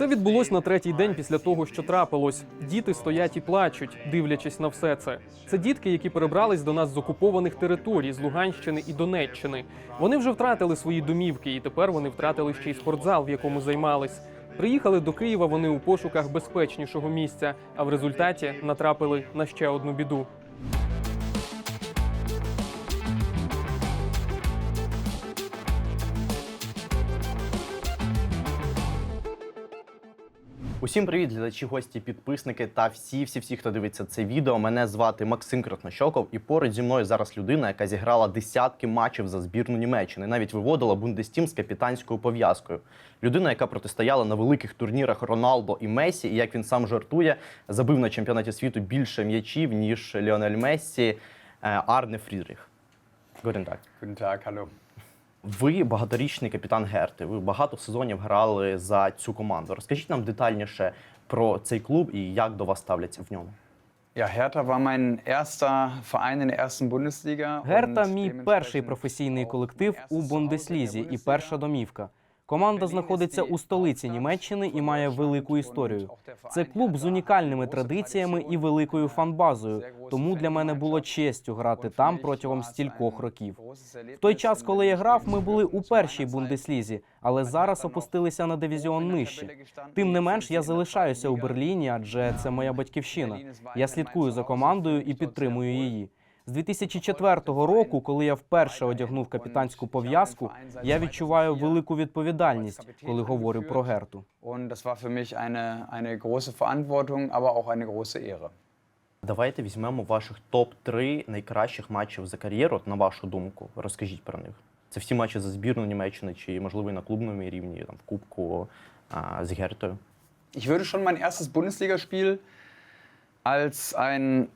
Це відбулось на третій день після того, що трапилось. Діти стоять і плачуть, дивлячись на все це. Це дітки, які перебрались до нас з окупованих територій з Луганщини і Донеччини. Вони вже втратили свої домівки, і тепер вони втратили ще й спортзал, в якому займались. Приїхали до Києва вони у пошуках безпечнішого місця, а в результаті натрапили на ще одну біду. Усім привіт, глядачі, гості, підписники та всі, всі, всі, хто дивиться це відео. Мене звати Максим Краснощоков, і поруч зі мною зараз людина, яка зіграла десятки матчів за збірну Німеччини, навіть виводила Бундестім з капітанською пов'язкою. Людина, яка протистояла на великих турнірах Роналдо і Месі, і як він сам жартує, забив на чемпіонаті світу більше м'ячів ніж Ліонель Мессі, е, Арне Фрідріх. Guten Tag, hallo. Ви багаторічний капітан Герти. Ви багато сезонів грали за цю команду. Розкажіть нам детальніше про цей клуб і як до вас ставляться в ньому. Ja, Hertha war mein erster Verein in der ersten Bundesliga. Герта мій перший професійний колектив у Бундеслізі і перша домівка. Команда знаходиться у столиці Німеччини і має велику історію. Це клуб з унікальними традиціями і великою фанбазою. Тому для мене було честю грати там протягом стількох років. В той час, коли я грав, ми були у першій бундеслізі, але зараз опустилися на дивізіон нижче. Тим не менш, я залишаюся у Берліні, адже це моя батьківщина. Я слідкую за командою і підтримую її. З 2004 року, коли я вперше одягнув капітанську пов'язку, я відчуваю велику відповідальність, коли говорю про Герту. Давайте візьмемо ваших топ-3 найкращих матчів за кар'єру, от на вашу думку. Розкажіть про них. Це всі матчі за збірну Німеччини, чи можливо і на клубному рівні, там в Кубку а, з Гертою. Ich würde schon mein erstes Bundesligaspiel als ein.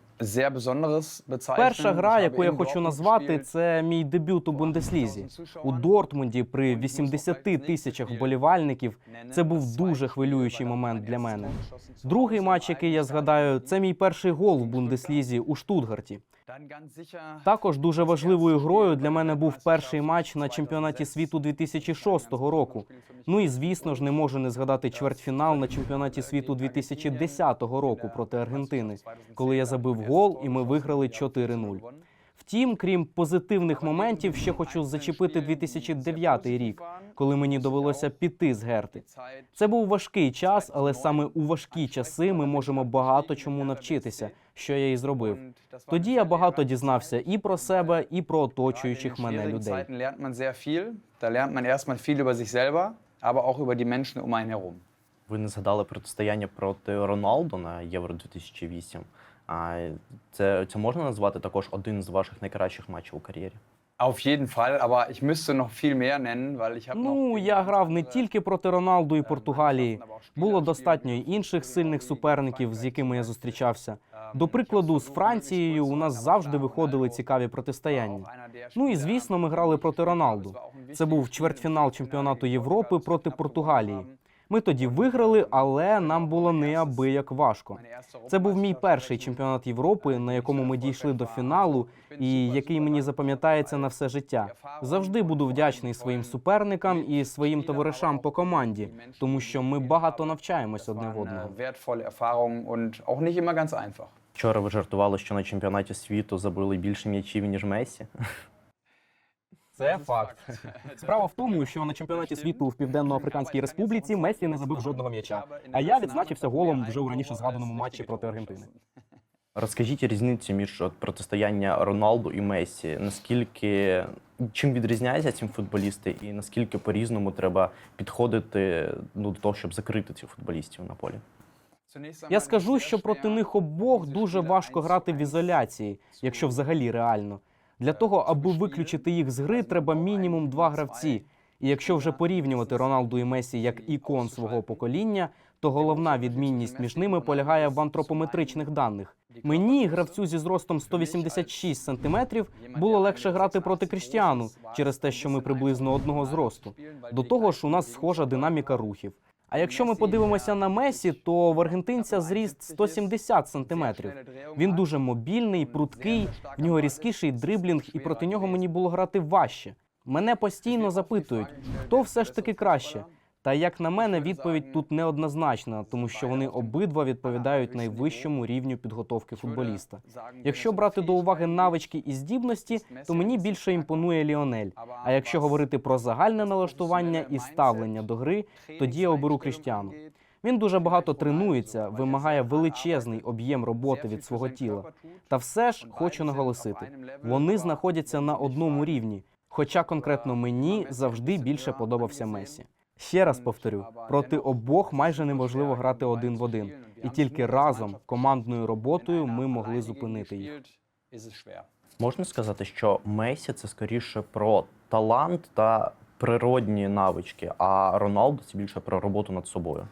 Перша гра, яку я хочу назвати, це мій дебют у Бундеслізі. У Дортмунді при 80 тисячах вболівальників. Це був дуже хвилюючий момент для мене. Другий матч, який я згадаю, це мій перший гол в Бундеслізі у Штутгарті. Також дуже важливою грою для мене був перший матч на чемпіонаті світу 2006 року. Ну і звісно ж не можу не згадати чвертьфінал на чемпіонаті світу 2010 року проти Аргентини, коли я забив гол і ми виграли 4-0. Втім, крім позитивних моментів, ще хочу зачепити 2009 рік, коли мені довелося піти з Герти. Це був важкий час, але саме у важкі часи ми можемо багато чому навчитися, що я і зробив. Тоді я багато дізнався і про себе, і про оточуючих мене людей. Zeiten lernt man sehr viel. Da lernt man erstmal über sich selber, aber auch über die Menschen um einen herum. Ви не згадали протистояння проти Роналду на Євро 2008. А це, це можна назвати також один з ваших найкращих матчів у кар'єрі? Auf jeden Fall, aber ich müsste noch viel mehr nennen, weil ich habe Ну я грав не тільки проти Роналду і äh, Португалії. Було достатньо й інших сильних суперників, з якими я зустрічався. До Ähm, прикладу, з Францією у нас завжди виходили цікаві протистояння. Ну і звісно, ми грали проти. Роналду. Це був чвертьфінал чемпіонату Європи проти Португалії. Ми тоді виграли, але нам було неабияк важко. Це був мій перший чемпіонат Європи, на якому ми дійшли до фіналу, і який мені запам'ятається на все життя. Завжди буду вдячний своїм суперникам і своїм товаришам по команді, тому що ми багато навчаємось одне в одного. Вчора ви жартували, що на чемпіонаті світу забили більше м'ячів, ніж Месі. Це факт. Справа в тому, що на чемпіонаті світу в Південно-Африканській Республіці Месі не забив жодного м'яча. А я відзначився голом вже у раніше згаданому матчі проти Аргентини. Розкажіть різницю між от, протистояння Роналду і Месі. Наскільки чим відрізняються ці футболісти, і наскільки по-різному треба підходити ну, до того, щоб закрити цих футболістів на полі? Я скажу, що проти них обох дуже важко грати в ізоляції, якщо взагалі реально. Для того, аби виключити їх з гри, треба мінімум два гравці. І якщо вже порівнювати Роналду і Месі як ікон свого покоління, то головна відмінність між ними полягає в антропометричних даних. Мені, гравцю зі зростом 186 сантиметрів, було легше грати проти Кріштіану через те, що ми приблизно одного зросту. До того ж, у нас схожа динаміка рухів. А якщо ми подивимося на Месі, то в аргентинця зріст 170 сантиметрів. Він дуже мобільний, пруткий, в нього різкіший дриблінг, і проти нього мені було грати важче. Мене постійно запитують, хто все ж таки краще. Та як на мене, відповідь тут неоднозначна, тому що вони обидва відповідають найвищому рівню підготовки футболіста. Якщо брати до уваги навички і здібності, то мені більше імпонує Ліонель. А якщо говорити про загальне налаштування і ставлення до гри, тоді я оберу Кріштіану. Він дуже багато тренується, вимагає величезний об'єм роботи від свого тіла. Та все ж хочу наголосити, вони знаходяться на одному рівні. Хоча конкретно мені завжди більше подобався Месі. Ще раз повторю: проти обох майже неможливо грати один в один, і тільки разом командною роботою ми могли зупинити їх. Можна сказати, що Месі це скоріше про талант та природні навички, а Роналду це більше про роботу над собою.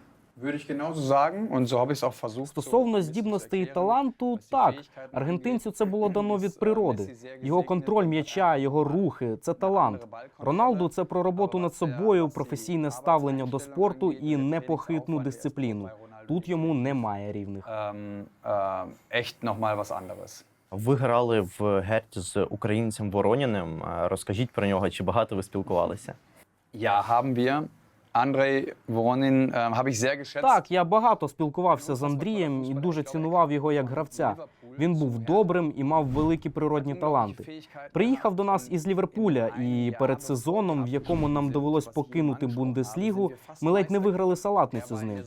Стосовно здібностей і таланту, так аргентинцю це було дано від природи. Його контроль м'яча, його рухи це талант. Роналду це про роботу над собою, професійне ставлення до спорту і непохитну дисципліну. Тут йому немає рівних. Ähm, äh. Ви грали в Герті з українцем Вороніним. Е, Розкажіть про нього, чи багато ви спілкувалися? Ja, haben wir. Andrei Voronin ähm, habe ich. Так, я багато спілкувався з Андрієм і дуже цінував його як гравця. Він був добрим і мав великі природні таланти. Приїхав до нас із Ліверпуля, і перед сезоном, в якому нам довелось покинути Бундеслігу, ми ледь не виграли салатницю з ним.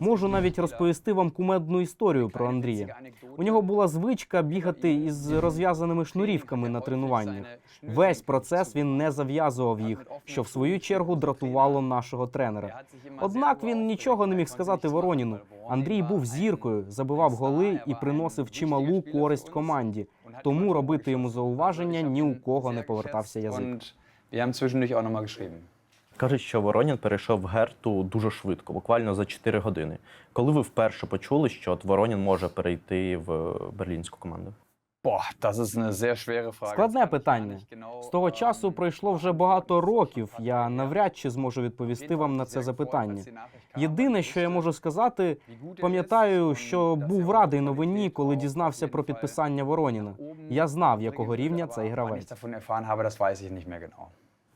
Можу навіть розповісти вам кумедну історію про Андрія. У нього була звичка бігати із розв'язаними шнурівками на тренуваннях. Весь процес він не зав'язував їх, що в свою чергу дратувало нашого тренера. Однак він нічого не міг сказати Вороніну. Андрій був зіркою, забивав голи і приносив чималу користь команді. Тому робити йому зауваження ні у кого не повертався язик. Кажуть, що Воронін перейшов в Герту дуже швидко, буквально за 4 години. Коли ви вперше почули, що от Воронін може перейти в берлінську команду? Boah, das ist eine sehr schwere Frage. Складне питання. З того часу пройшло вже багато років. Я навряд чи зможу відповісти вам на це запитання. Єдине, що я можу сказати, пам'ятаю, що був радий новині, коли дізнався про підписання Вороніна. Я знав, якого рівня цей гравець.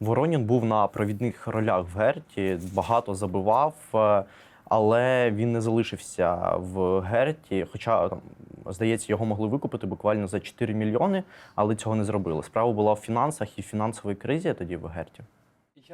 Воронін був на провідних ролях в Герті, багато забивав, е, але він не залишився в Герті. Хоча там, здається, його могли викупити буквально за 4 мільйони, але цього не зробили. Справа була в фінансах і фінансовій кризі тоді в Герті.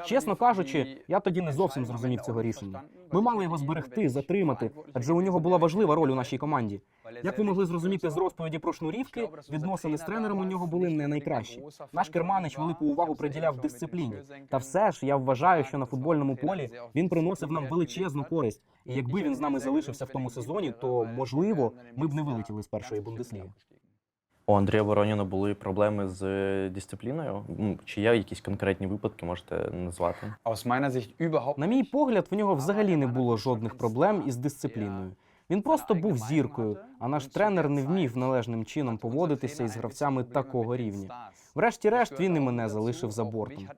Чесно кажучи, я тоді не зовсім зрозумів цього рішення. Ми мали його зберегти, затримати, адже у нього була важлива роль у нашій команді. Як ви могли зрозуміти з розповіді про шнурівки, відносини з тренером у нього були не найкращі. Наш керманич велику увагу приділяв дисципліні. Та все ж я вважаю, що на футбольному полі він приносив нам величезну користь. І якби він з нами залишився в тому сезоні, то можливо ми б не вилетіли з першої бундесліги. У Андрія Вороніна були проблеми з дисципліною. М, Чи є якісь конкретні випадки, можете назвати? На мій погляд, в нього взагалі не було жодних проблем із дисципліною. Він просто був зіркою, а наш тренер не вмів належним чином поводитися із гравцями такого рівня. Врешті-решт він і мене залишив за бортом.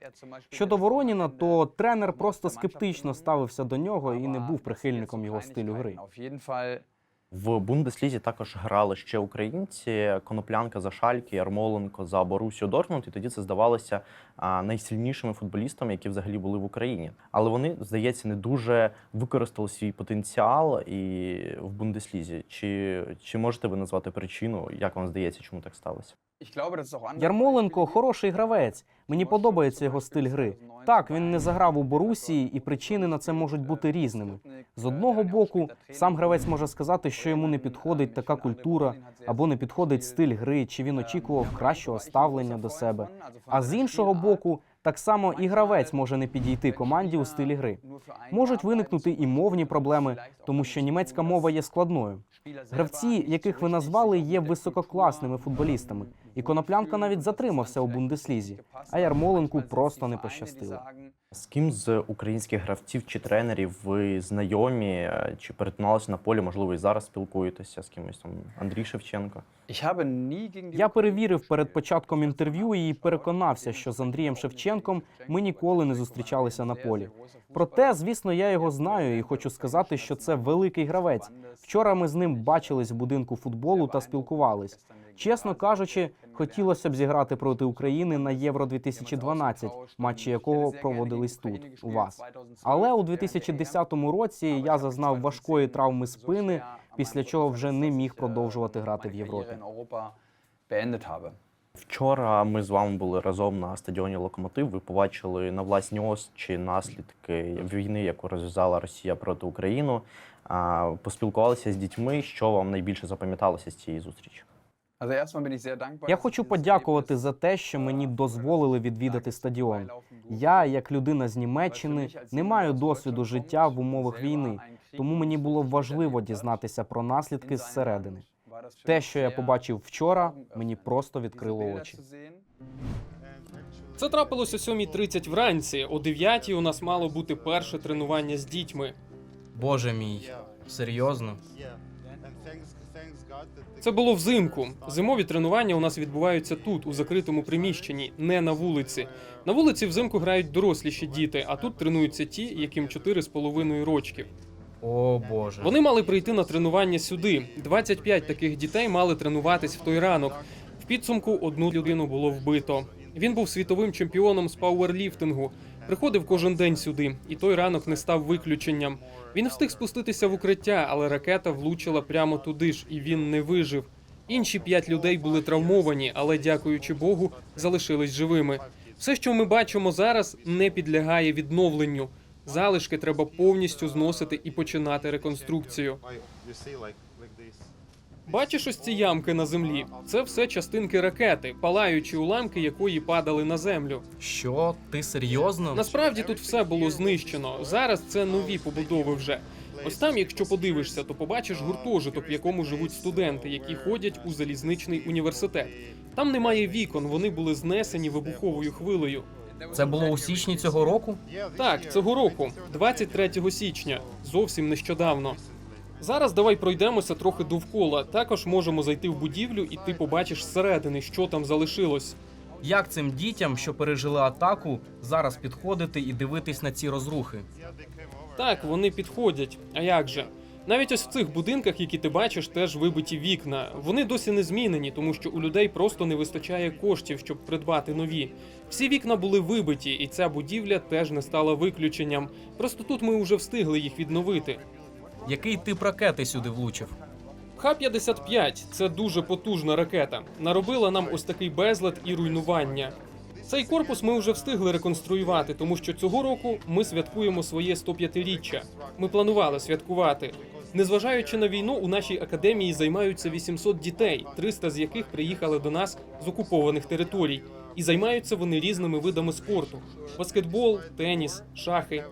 Щодо Вороніна, то тренер просто скептично ставився до нього і не був прихильником його стилю гри. В Бундеслізі також грали ще українці: Коноплянка за Шальки, Ярмоленко за Борусю Дортмунд. І тоді це здавалося найсильнішими футболістами, які взагалі були в Україні. Але вони, здається, не дуже використали свій потенціал і в Бундеслізі. Чи, чи можете ви назвати причину, як вам здається, чому так сталося? Ярмоленко хороший гравець. Мені подобається його стиль гри. Так, він не заграв у Борусії, і причини на це можуть бути різними. З одного боку, сам гравець може сказати, що йому не підходить така культура, або не підходить стиль гри, чи він очікував кращого ставлення до себе. А з іншого боку, так само і гравець може не підійти команді у стилі гри. Можуть виникнути і мовні проблеми, тому що німецька мова є складною. Гравці, яких ви назвали, є висококласними футболістами, і Коноплянка навіть затримався у Бундеслізі, а Ярмоленку просто не пощастило. З ким з українських гравців чи тренерів ви знайомі, е, чи перетиналися на полі? Можливо, і зараз спілкуєтеся з кимось там Андрій Шевченко. Я перевірив перед початком інтерв'ю і переконався, що з Андрієм Шевченком ми ніколи не зустрічалися на полі. Проте, звісно, я його знаю і хочу сказати, що це великий гравець. Вчора ми з ним бачились в будинку футболу та спілкувались. Чесно кажучи, хотілося б зіграти проти України на Євро 2012, матчі якого проводились тут, у вас. Але у 2010 році я зазнав важкої травми спини, після чого вже не міг продовжувати грати в Європі. Вчора ми з вами були разом на стадіоні Локомотив. Ви побачили на власні очі наслідки війни, яку розв'язала Росія проти України. Поспілкувалися з дітьми. Що вам найбільше запам'яталося з цієї зустрічі? Я хочу подякувати за те, що мені дозволили відвідати стадіон. Я, як людина з Німеччини, не маю досвіду життя в умовах війни, тому мені було важливо дізнатися про наслідки зсередини. Те, що я побачив вчора, мені просто відкрило очі. Це трапилося о 7.30 вранці. О 9 у нас мало бути перше тренування з дітьми. Боже мій, серйозно? Це було взимку. Зимові тренування у нас відбуваються тут, у закритому приміщенні, не на вулиці. На вулиці взимку грають доросліші діти, а тут тренуються ті, яким 4,5 рочків. О Боже. Вони мали прийти на тренування сюди. 25 таких дітей мали тренуватись в той ранок. В підсумку одну людину було вбито. Він був світовим чемпіоном з пауерліфтингу. Приходив кожен день сюди, і той ранок не став виключенням. Він встиг спуститися в укриття, але ракета влучила прямо туди ж, і він не вижив. Інші п'ять людей були травмовані, але, дякуючи Богу, залишились живими. Все, що ми бачимо зараз, не підлягає відновленню. Залишки треба повністю зносити і починати реконструкцію. Бачиш ось ці ямки на землі? Це все частинки ракети, палаючі уламки якої падали на землю. Що? Ти серйозно? Насправді тут все було знищено. Зараз це нові побудови вже. Ось там, якщо подивишся, то побачиш гуртожиток, в якому живуть студенти, які ходять у залізничний університет. Там немає вікон, вони були знесені вибуховою хвилею. Це було у січні цього року? Так, цього року, 23 січня, зовсім нещодавно. Зараз давай пройдемося трохи довкола. Також можемо зайти в будівлю, і ти побачиш зсередини, що там залишилось. Як цим дітям, що пережили атаку, зараз підходити і дивитись на ці розрухи? Так, вони підходять. А як же? Навіть ось в цих будинках, які ти бачиш, теж вибиті вікна. Вони досі не змінені, тому що у людей просто не вистачає коштів, щоб придбати нові. Всі вікна були вибиті, і ця будівля теж не стала виключенням. Просто тут ми вже встигли їх відновити. Який тип ракети сюди влучив? Х-55 – це дуже потужна ракета. Наробила нам ось такий безлад і руйнування. Цей корпус ми вже встигли реконструювати, тому що цього року ми святкуємо своє 105-річчя. Ми планували святкувати. Незважаючи на війну, у нашій академії займаються 800 дітей, 300 з яких приїхали до нас з окупованих територій. І займаються вони різними видами спорту: баскетбол, теніс, шахи.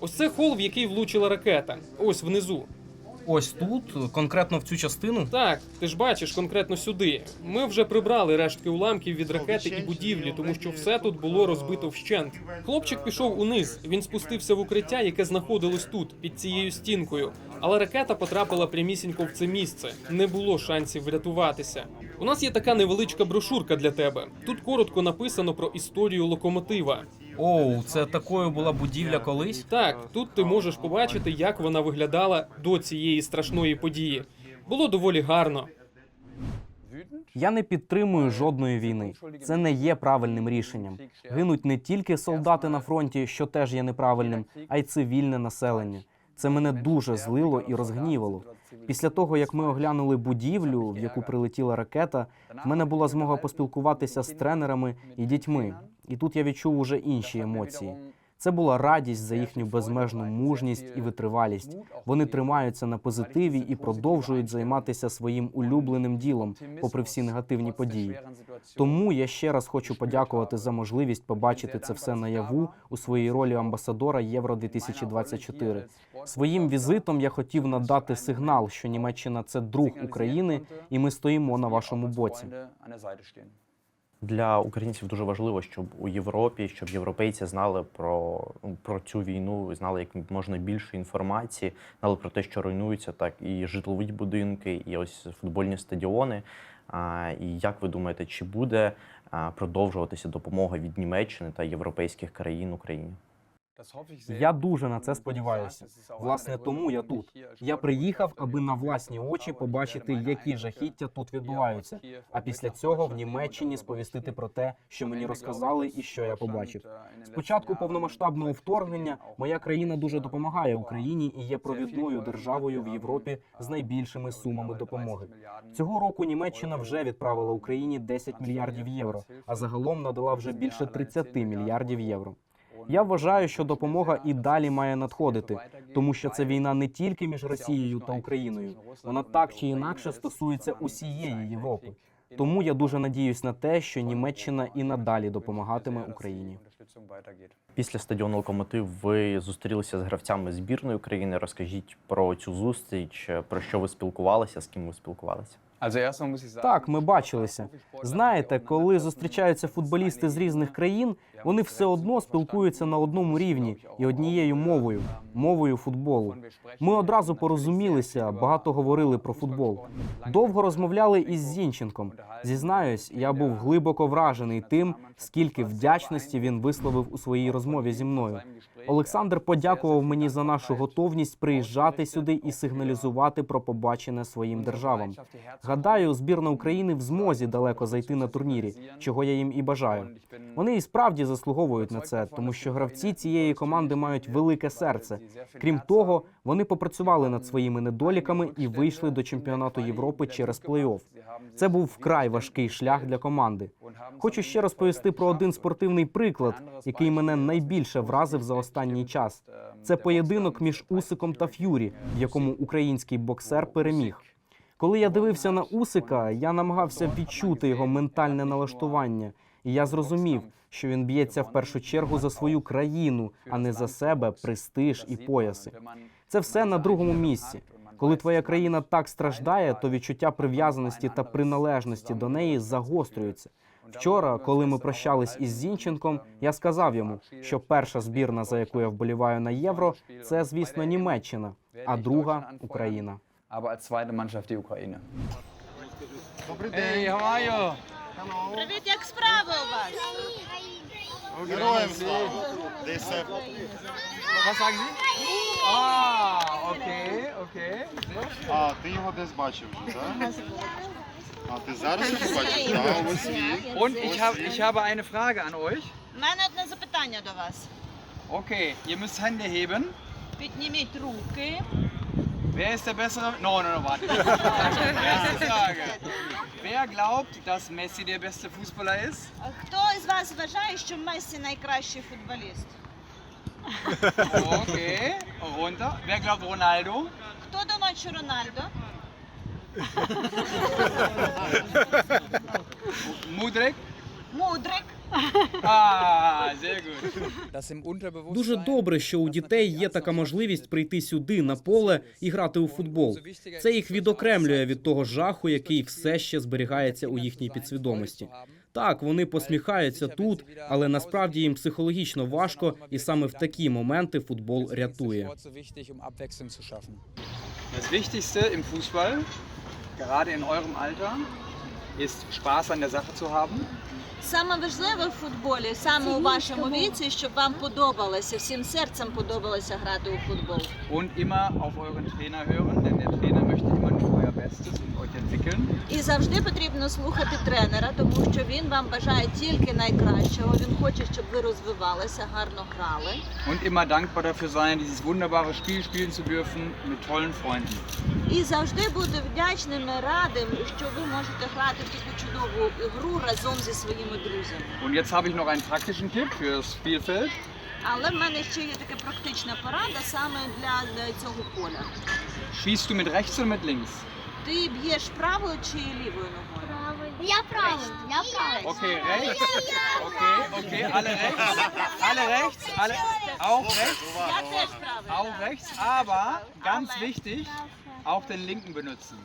Ось це хол, в який влучила ракета. Ось внизу. Ось тут, конкретно в цю частину. Так, ти ж бачиш конкретно сюди. Ми вже прибрали рештки уламків від ракети і будівлі, тому що все тут було розбито вщент. Хлопчик пішов униз. Він спустився в укриття, яке знаходилось тут, під цією стінкою. Але ракета потрапила прямісінько в це місце. Не було шансів врятуватися. У нас є така невеличка брошурка для тебе. Тут коротко написано про історію локомотива. Оу, це такою була будівля колись. Так, тут ти можеш побачити, як вона виглядала до цієї страшної події. Було доволі гарно. Я не підтримую жодної війни. Це не є правильним рішенням. Гинуть не тільки солдати на фронті, що теж є неправильним, а й цивільне населення. Це мене дуже злило і розгнівало. Після того, як ми оглянули будівлю, в яку прилетіла ракета, в мене була змога поспілкуватися з тренерами і дітьми. І тут я відчув уже інші емоції. Це була радість за їхню безмежну мужність і витривалість. Вони тримаються на позитиві і продовжують займатися своїм улюбленим ділом, попри всі негативні події. Тому я ще раз хочу подякувати за можливість побачити це все наяву у своїй ролі амбасадора Євро 2024 Своїм візитом я хотів надати сигнал, що Німеччина це друг України, і ми стоїмо на вашому боці. Для українців дуже важливо, щоб у Європі, щоб європейці знали про, ну, про цю війну, знали як можна більше інформації, знали про те, що руйнуються так і житлові будинки, і ось футбольні стадіони. А, і як ви думаєте, чи буде продовжуватися допомога від Німеччини та європейських країн Україні? Я дуже на це сподіваюся. Власне, тому я тут. Я приїхав, аби на власні очі побачити, які жахіття тут відбуваються. А після цього в Німеччині сповістити про те, що мені розказали і що я побачив. Спочатку повномасштабного вторгнення моя країна дуже допомагає Україні і є провідною державою в Європі з найбільшими сумами допомоги. Цього року Німеччина вже відправила Україні 10 мільярдів євро, а загалом надала вже більше 30 мільярдів євро. Я вважаю, що допомога і далі має надходити, тому що це війна не тільки між Росією та Україною, вона так чи інакше стосується усієї Європи. Тому я дуже надіюсь на те, що Німеччина і надалі допомагатиме Україні. Після стадіону Локомотив ви зустрілися з гравцями збірної України. Розкажіть про цю зустріч, про що ви спілкувалися, з ким ви спілкувалися. Так, ми бачилися. Знаєте, коли зустрічаються футболісти з різних країн, вони все одно спілкуються на одному рівні і однією мовою мовою футболу. Ми одразу порозумілися, багато говорили про футбол. Довго розмовляли із Зінченком. Зізнаюсь, я був глибоко вражений тим, скільки вдячності він висловив у своїй розмові зі мною. Олександр подякував мені за нашу готовність приїжджати сюди і сигналізувати про побачене своїм державам. Гадаю, збірна України в змозі далеко зайти на турнірі, чого я їм і бажаю. Вони і справді заслуговують на це, тому що гравці цієї команди мають велике серце. Крім того, вони попрацювали над своїми недоліками і вийшли до чемпіонату Європи через плей-офф. Це був вкрай важкий шлях для команди. Хочу ще розповісти про один спортивний приклад, який мене найбільше вразив за останній час. Це поєдинок між Усиком та Ф'юрі, в якому український боксер переміг. Коли я дивився на Усика, я намагався відчути його ментальне налаштування, і я зрозумів, що він б'ється в першу чергу за свою країну, а не за себе, престиж і пояси. Це все на другому місці. Коли твоя країна так страждає, то відчуття прив'язаності та приналежності до неї загострюються. Вчора, коли ми прощались із Зінченком, я сказав йому, що перша збірна, за яку я вболіваю на євро, це звісно Німеччина, а друга Україна. Ukraine. Hey, how are you? Привіт, як справи у вас? Героям слава! Ah, okay, okay. А, ти його десь бачив вже, так? А ти зараз його бачиш? Так, ось він. Und ich, hab, ich habe eine Frage an euch. У мене одне запитання до вас. Okay, ihr müsst Hände heben. Підніміть руки. Wer ist der bessere? No, no, no, warte. Erste Frage. Wer glaubt, dass Messi der beste Fußballer ist? Хто із вас вважає, що Мессі найкращий футболіст? Okay, runter. Wer glaubt Ronaldo? Хто думає, що Рональдо? Мудрик. Ah, sehr. Дуже добре, що у дітей є така можливість прийти сюди на поле і грати у футбол. Це їх відокремлює від того жаху, який все ще зберігається у їхній підсвідомості. Так, вони посміхаються тут, але насправді їм психологічно важко, і саме в такі моменти футбол рятує. Das Wichtigste im Fußball, gerade in eurem Alter, ist Spaß an der Sache zu haben. Саме важливе в футболі, саме у вашому віці, щоб вам подобалося, всім серцем подобалося грати у футбол. Und immer auf euren Trainer hören, denn der Trainer möchte І завжди потрібно слухати тренера, тому що він вам бажає тільки найкращого. Він хоче, щоб ви розвивалися, гарно грали. Und immer dankbar dafür sein, dieses wunderbare Spiel spielen zu dürfen mit tollen Freunden. І завжди бути вдячним і радим, що ви можете грати в таку чудову гру разом зі своїми друзями. Und jetzt habe ich noch einen praktischen Tipp fürs Spielfeld. Але в мене ще є така практична порада саме для цього поля. Schießt du mit rechts oder mit links? Ти б'єш правою чи лівою ногою? Я правильно, я правильно. Okay, rechts. Okay, okay, alle rechts. Alle rechts, alle auch rechts. Я теж правою. Auch rechts, aber ganz wichtig, auch den linken benutzen.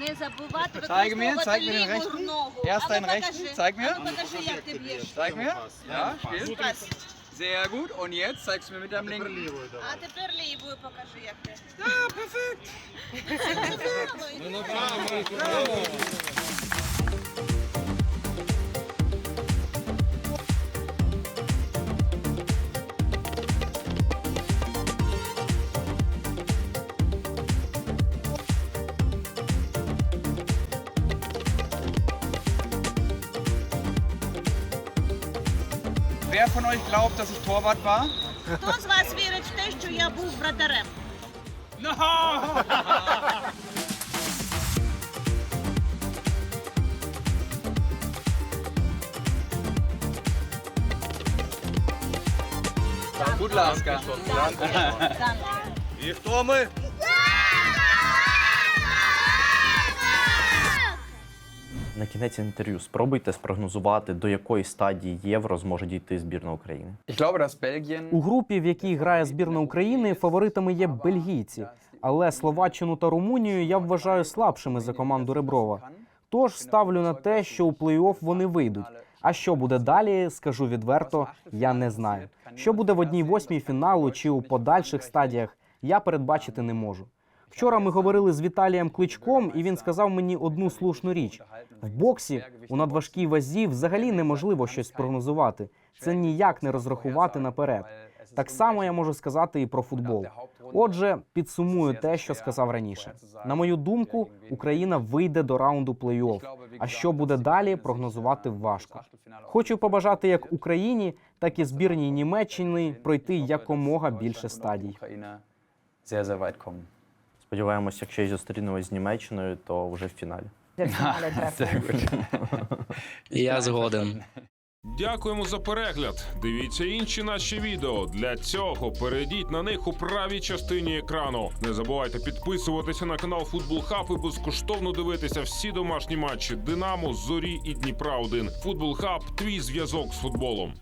Не забувати Zeig mir, використовувати zeig mir den ліву rechten. ногу. Erst А ну, deinen rechten, покажи. zeig mir. А ну, покажи, як ти б'єш. Zeig mir. Ja, spiel. Пас. Sehr gut. Und jetzt zeigst du mir mit deinem linken. А тепер лівою покажи, як ти. Ja, perfekt. wer von euch glaubt, dass ich Torwart war? Хто з вас вірить в те, що я був вратарем? Gut, Laska. Данко. На кінець інтерв'ю спробуйте спрогнозувати, до якої стадії євро зможе дійти збірна України. У групі, в якій грає збірна України, фаворитами є бельгійці. Але Словаччину та Румунію я вважаю слабшими за команду Реброва. Тож ставлю на те, що у плей-офф вони вийдуть. А що буде далі, скажу відверто, я не знаю. Що буде в одній восьмій фіналу чи у подальших стадіях, я передбачити не можу. Вчора ми говорили з Віталієм Кличком, і він сказав мені одну слушну річ: в боксі у надважкій вазі взагалі неможливо щось спрогнозувати. Це ніяк не розрахувати наперед. Так само я можу сказати і про футбол. Отже, підсумую те, що сказав раніше. На мою думку, Україна вийде до раунду плей-офф. А що буде далі, прогнозувати важко. Хочу побажати як Україні, так і збірній Німеччини пройти якомога більше стадій. Sehr, sehr. Сподіваємося, якщо й зустрінемось з Німеччиною, то вже в фіналі. Я згоден. Дякуємо за перегляд. Дивіться інші наші відео. Для цього перейдіть на них у правій частині екрану. Не забувайте підписуватися на канал Футбол Хаб і безкоштовно дивитися всі домашні матчі Динамо, Зорі і Дніпра 1 Футбол Хаб твій зв'язок з футболом.